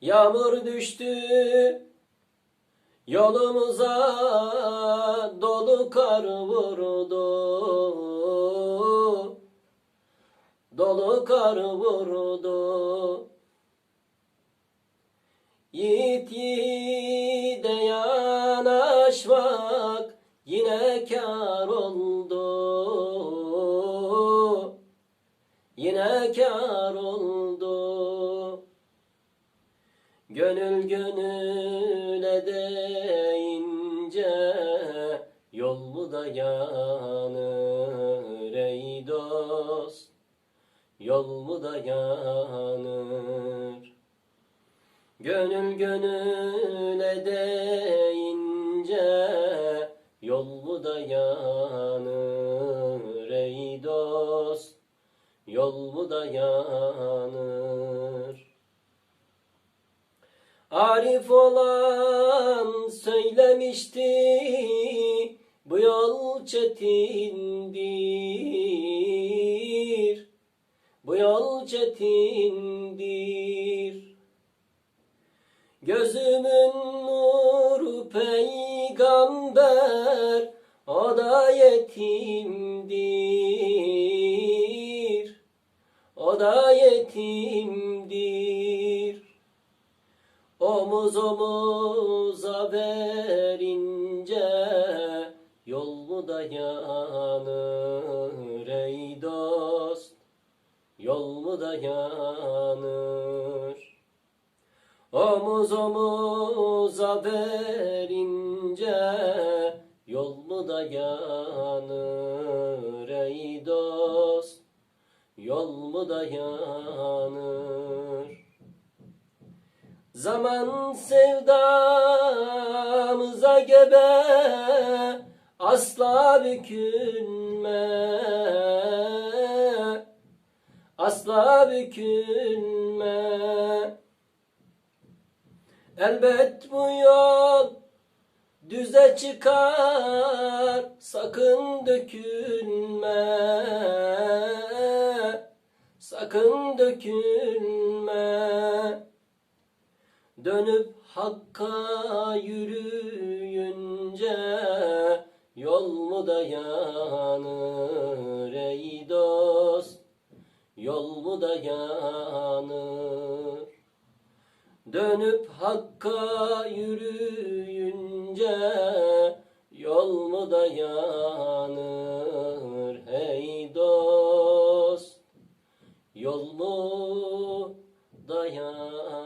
Yağmur düştü yolumuza dolu kar vurdu. Dolu kar vurdu. Yiğit yiğide yanaşmak yine kar oldu. Yine kar Gönül gönüle deyince yol mu dayanır ey dost. Yol mu dayanır Gönül gönüle deyince yol mu dayanır ey dost. Yol mu dayanır Arif olan söylemişti bu yol çetindir bu yol çetindir. Gözümün nuru peygamber o da yetimdir o da yetimdir Omuz omuza verince yol mu dayanır ey dost? Yol mu dayanır Omuz omuza verince yol mu dayanır ey dost? Yol mu dayanır Zaman sevdamıza gebe asla bükülme asla bükülme Elbet bu yol düze çıkar sakın dökülme sakın dökülme Dönüp Hakk'a yürüyünce yol mu dayanır ey dost? Yol mu dayanır? Dönüp Hakk'a yürüyünce yol mu dayanır hey dost? Yol mu dayanır